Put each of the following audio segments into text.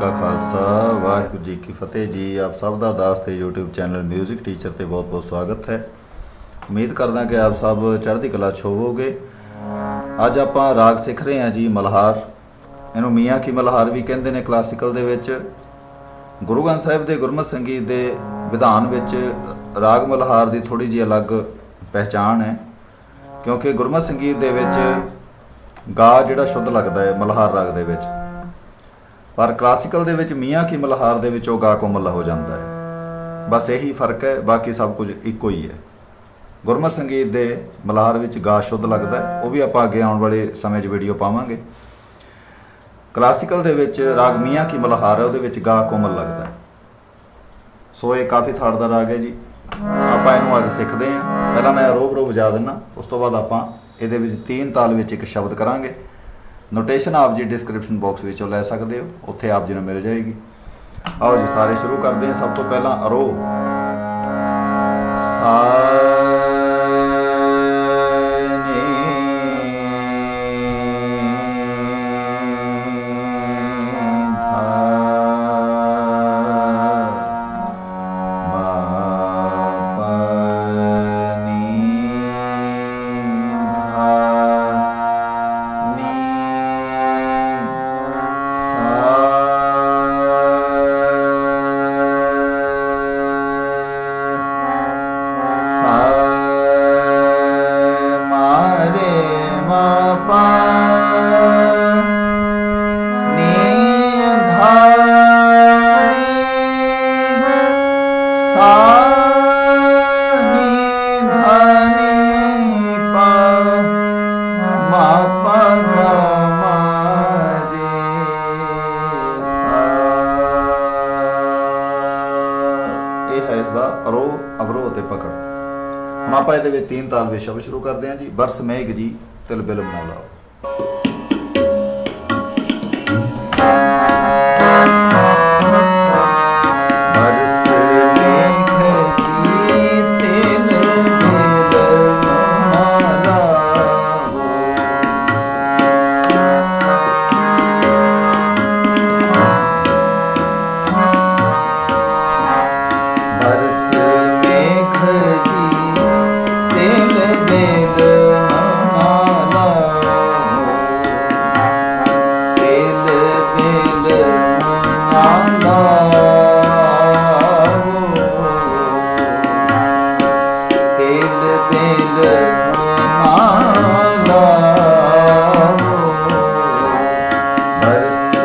ਕਾ ਖਾਲਸਾ, ਵਾਹਿਗੁਰੂ ਜੀ ਕੀ ਫਤਿਹ ਜੀ। ਆਪ ਸਭ ਦਾ ਦਾਸ ਤੇ YouTube ਚੈਨਲ 뮤직 ਟੀਚਰ ਤੇ ਬਹੁਤ-ਬਹੁਤ ਸਵਾਗਤ ਹੈ। ਉਮੀਦ ਕਰਦਾ ਕਿ ਆਪ ਸਭ ਚੜ੍ਹਦੀ ਕਲਾ 'ਚ ਹੋਵੋਗੇ। ਅੱਜ ਆਪਾਂ ਰਾਗ ਸਿੱਖ ਰਹੇ ਹਾਂ ਜੀ, ਮਲਹਾਰ। ਇਹਨੂੰ ਮੀਆਂ ਕੀ ਮਲਹਾਰ ਵੀ ਕਹਿੰਦੇ ਨੇ ਕਲਾਸੀਕਲ ਦੇ ਵਿੱਚ। ਗੁਰੂ ਗ੍ਰੰਥ ਸਾਹਿਬ ਦੇ ਗੁਰਮਤਿ ਸੰਗੀਤ ਦੇ ਵਿਧਾਨ ਵਿੱਚ ਰਾਗ ਮਲਹਾਰ ਦੀ ਥੋੜੀ ਜਿਹੀ ਅਲੱਗ ਪਹਿਚਾਣ ਹੈ। ਕਿਉਂਕਿ ਗੁਰਮਤਿ ਸੰਗੀਤ ਦੇ ਵਿੱਚ ਗਾ ਜਿਹੜਾ ਸ਼ੁੱਧ ਲੱਗਦਾ ਹੈ, ਮਲਹਾਰ ਰਾਗ ਦੇ ਵਿੱਚ। ਪਰ ਕਲਾਸੀਕਲ ਦੇ ਵਿੱਚ ਮੀਆਂ ਕੀ ਮਲਹਾਰ ਦੇ ਵਿੱਚ ਉਹ ਗਾ ਕੋਮਲ ਹੋ ਜਾਂਦਾ ਹੈ। ਬਸ ਇਹੀ ਫ਼ਰਕ ਹੈ, ਬਾਕੀ ਸਭ ਕੁਝ ਇੱਕੋ ਹੀ ਹੈ। ਗੁਰਮਤ ਸੰਗੀਤ ਦੇ ਮਲਹਾਰ ਵਿੱਚ ਗਾ ਸ਼ੁੱਧ ਲੱਗਦਾ ਹੈ, ਉਹ ਵੀ ਆਪਾਂ ਅੱਗੇ ਆਉਣ ਵਾਲੇ ਸਮੇਂ 'ਚ ਵੀਡੀਓ ਪਾਵਾਂਗੇ। ਕਲਾਸੀਕਲ ਦੇ ਵਿੱਚ ਰਾਗ ਮੀਆਂ ਕੀ ਮਲਹਾਰ ਹੈ, ਉਹਦੇ ਵਿੱਚ ਗਾ ਕੋਮਲ ਲੱਗਦਾ ਹੈ। ਸੋ ਇਹ ਕਾਫੀ ਥਾੜ ਦਾ ਰਾਗ ਹੈ ਜੀ। ਆਪਾਂ ਇਹਨੂੰ ਅੱਜ ਸਿੱਖਦੇ ਹਾਂ। ਪਹਿਲਾਂ ਮੈਂ ਰੋਬ ਰੋਬ ਵਜਾ ਦਿੰਨਾ, ਉਸ ਤੋਂ ਬਾਅਦ ਆਪਾਂ ਇਹਦੇ ਵਿੱਚ ਤਿੰਨ ਤਾਲ ਵਿੱਚ ਇੱਕ ਸ਼ਬਦ ਕਰਾਂਗੇ। ਨੋਟੇਸ਼ਨ ਆਪ ਜੀ ਡਿਸਕ੍ਰਿਪਸ਼ਨ ਬਾਕਸ ਵਿੱਚੋਂ ਲੈ ਸਕਦੇ ਹੋ, ਉੱਥੇ ਆਪ ਜੀ ਨੂੰ ਮਿਲ ਜਾਏਗੀ। ਆਓ ਜੀ, ਸਾਰੇ ਸ਼ੁਰੂ ਕਰਦੇ ਹਾਂ। ਸਭ ਤੋਂ ਪਹਿਲਾਂ ਅਰੋ ਪਕੜ। ਹੁਣ ਆਪਾਂ ਇਹਦੇ ਵਿੱਚ ਤਿੰਨ ਤਾਲ ਸ਼ਬਦ ਸ਼ੁਰੂ ਕਰਦੇ ਹਾਂ ਜੀ। ਬਰਸ ਮੇਘ ਜੀ, ਤਿਲ ਬਿਲ ਬਣਾ ਬਰਸ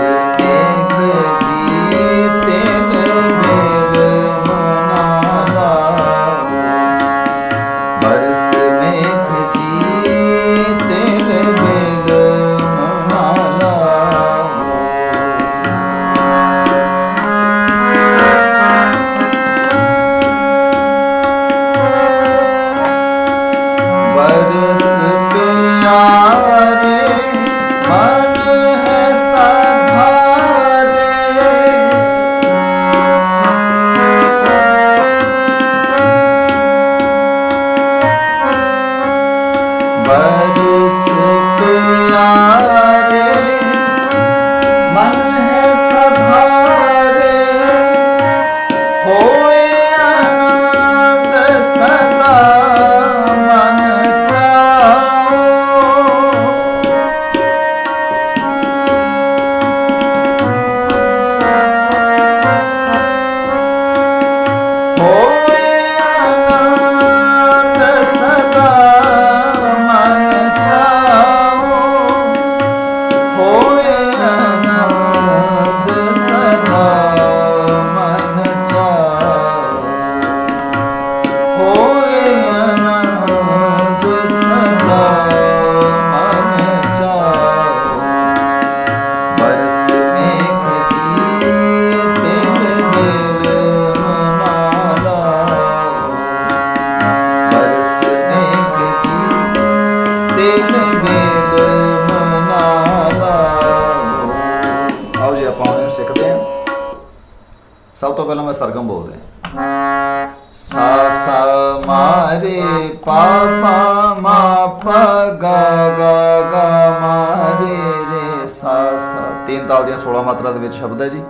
ਸਭ ਤੋਂ ਪਹਿਲਾਂ ਮੈਂ ਸਰਗਮ ਬੋਲਦੇ ਹਾਂ ਸਾ ਸਾ ਮਾਰੇ ਪਾ ਪਾ ਮਾ ਪਾ ਗਾ ਗਾ ਗਾ ਮਾਰੇ ਰੇ ਸਾ ਸਾ ਤਿੰਨ ਤਾਲ ਦੀਆਂ 16 ਮਾਤਰਾ ਦੇ ਵਿੱਚ ਸ਼ਬਦ ਹੈ ਜੀ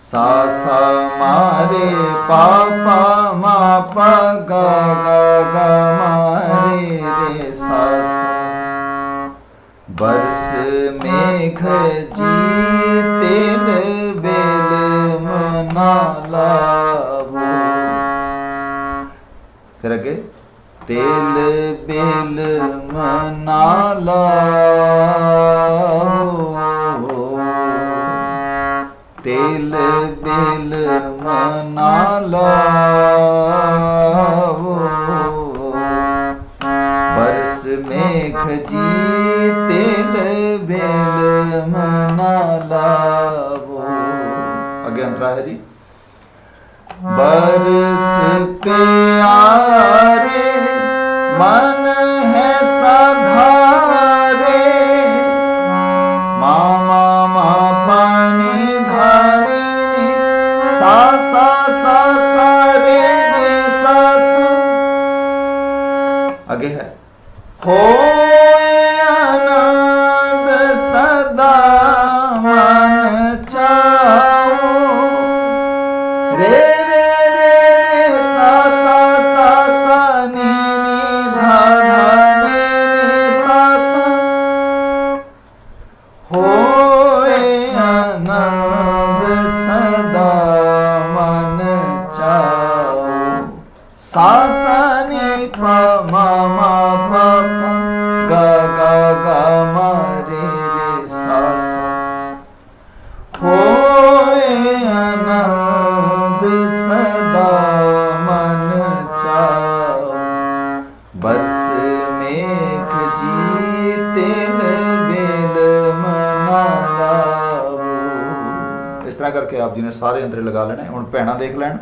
ਸਾ ਸਾ ਮਾਰੇ ਪਾ ਪਾ ਮਾ ਪਾ ਗਾ ਗਾ ਗਾ ਮਾਰੇ ਰੇ ਸਾ ਸਾ बरस मेघ जी तिल बेल ਨਾ ਲਾਵੋ ਫਿਰ ਅਗੇ? ਤੇਲ ਬੇਲ ਮਨਾ ਲਾਵੋ ਤੇਲ ਬੇਲ ਮਨਾ ਲਾਵੋ ਬਰਸ ਮੇਘ ਹਰੀ। ਬਰਸ ਪਿਆਰੇ, ਮਨ ਹੈ ਸਾਧਾਰੇ। ਮਾਮਾ ਮਾਪਾਨੀ ਧਾਰਿਨੀ ਸਾ ਸਾ ਸਾ ਸਾਰੇ ਸਾ ਸਾ ਅਗੇ ਹੈ। ਹੋ ਇਸ ਤਰ੍ਹਾਂ ਕਰਕੇ ਆਪ ਜੀ ਨੇ ਸਾਰੇ ਅੰਦਰੇ ਲਗਾ ਲੈਣੇ। ਹੁਣ ਭੈਣਾ ਦੇਖ ਲੈਣ।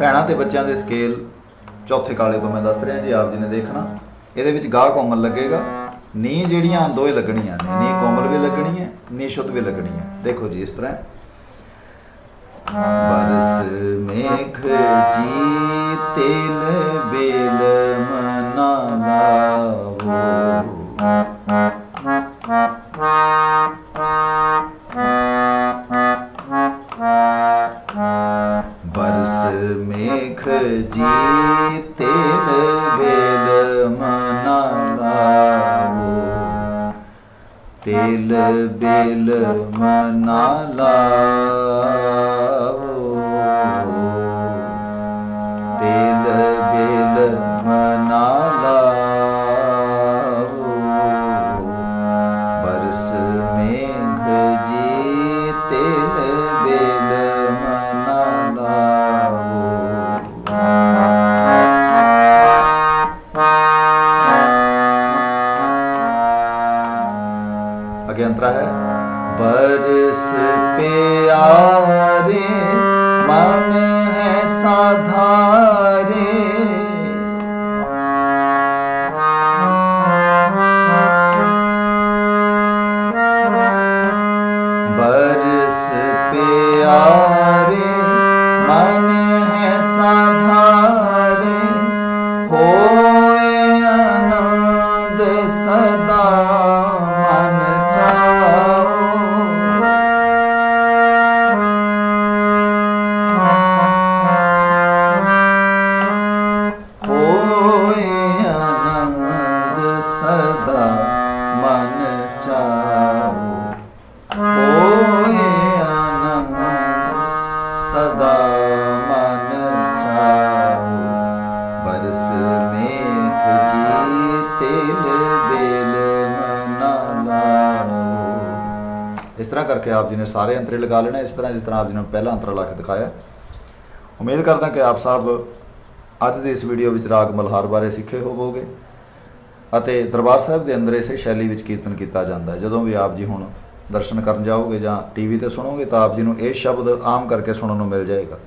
ਭੈਣਾ ਤੇ ਬੱਚਿਆਂ ਦੇ ਸਕੇਲ ਚੌਥੇ ਕਾਲੇ ਤੋਂ ਮੈਂ ਦੱਸ ਰਿਹਾ ਜੀ, ਆਪ ਜੀ ਨੇ ਦੇਖਣਾ। ਇਹਦੇ ਵਿੱਚ ਗਾਹ ਕੋਮਲ ਲੱਗੇਗਾ। ਨੀ ਜਿਹੜੀਆਂ ਦੋਏ ਲੱਗਣੀਆਂ ਨੇ ਨੀ ਕੋਮਲ ਵੀ ਲੱਗਣੀ ਹੈ ਨੀ ਸ਼ੁੱਧ ਵੀ ਲੱਗਣੀ ਹੈ ਦੇਖੋ ਜੀ ਇਸ ਤਰ੍ਹਾਂ। ਬਰਸ ਮੇਘ ਜੀ ਤਿਲ ਤਿਲ ਬੇਲ ਮਨਾ ਲਾਵੋ ਤਿਲ ਬੇਲ ਮਨਾ ਲਾਵੋ ਬਰਸ ਮੇਘ ਜੀ ਮਨ ਹੈ ਸਾਧਾ ਸਦਾ ਮਨ ਚਾਓ। ਹੋਏ ਆਨੰਦ, ਸਦਾ ਮਨ ਚਾਓ। ਬਰਸ ਮੇਘ ਜੀ ਤਿਲ ਬੇਲ ਮਨਾ ਲਾਓ। ਇਸ ਤਰ੍ਹਾਂ ਕਰਕੇ ਆਪ ਜੀ ਨੇ ਸਾਰੇ ਅੰਤਰੇ ਲਗਾ ਲੈਣਾ, ਇਸ ਤਰ੍ਹਾਂ ਜਿਸ ਤਰ੍ਹਾਂ ਆਪ ਜੀ ਨੇ ਪਹਿਲਾ ਅੰਤਰਾ ਲਾ ਕੇ ਦਿਖਾਇਆ। ਉਮੀਦ ਕਰਦਾ ਕਿ ਆਪ ਸਾਹਿਬ ਅੱਜ ਦੀ ਇਸ ਵੀਡੀਓ ਵਿੱਚ ਰਾਗ ਮਲਹਾਰ ਬਾਰੇ ਸਿੱਖੇ ਹੋਵੋਗੇ। ਅਤੇ ਦਰਬਾਰ ਸਾਹਿਬ ਦੇ ਅੰਦਰ ਇਸੇ ਸ਼ੈਲੀ ਵਿੱਚ ਕੀਰਤਨ ਕੀਤਾ ਜਾਂਦਾ ਹੈ। ਜਦੋਂ ਵੀ ਆਪ ਜੀ ਹੁਣ ਦਰਸ਼ਨ ਕਰਨ ਜਾਓਗੇ ਜਾਂ ਟੀਵੀ ਤੇ ਸੁਣੋਗੇ ਤਾਂ ਆਪ ਜੀ ਨੂੰ ਇਹ ਸ਼ਬਦ ਆਮ ਕਰਕੇ ਸੁਣਨ ਨੂੰ ਮਿਲ ਜਾਏਗਾ।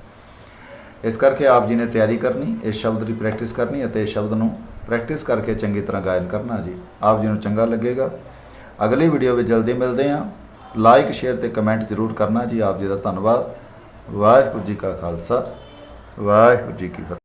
ਇਸ ਕਰਕੇ ਆਪ ਜੀ ਨੇ ਤਿਆਰੀ ਕਰਨੀ, ਇਸ ਸ਼ਬਦ ਦੀ ਪ੍ਰੈਕਟਿਸ ਕਰਨੀ ਅਤੇ ਇਸ ਸ਼ਬਦ ਨੂੰ ਪ੍ਰੈਕਟਿਸ ਕਰਕੇ ਚੰਗੀ ਤਰ੍ਹਾਂ ਗਾਇਨ ਕਰਨਾ ਜੀ। ਆਪ ਜੀ ਨੂੰ ਚੰਗਾ ਲੱਗੇਗਾ। ਅਗਲੀ ਵੀਡੀਓ ਵਿੱਚ ਜਲਦੀ ਮਿਲਦੇ ਹਾਂ। ਲਾਈਕ ਸ਼ੇਅਰ ਤੇ ਕਮੈਂਟ ਜ਼ਰੂਰ ਕਰਨਾ ਜੀ। ਆਪ ਜੀ ਦਾ ਧੰਨਵਾਦ। ਵਾਹਿਗੁਰੂ ਜੀ ਕਾ ਖਾਲਸਾ। ਵਾਹਿਗੁਰੂ ਜੀ ਕੀ ਫਤਿਹ।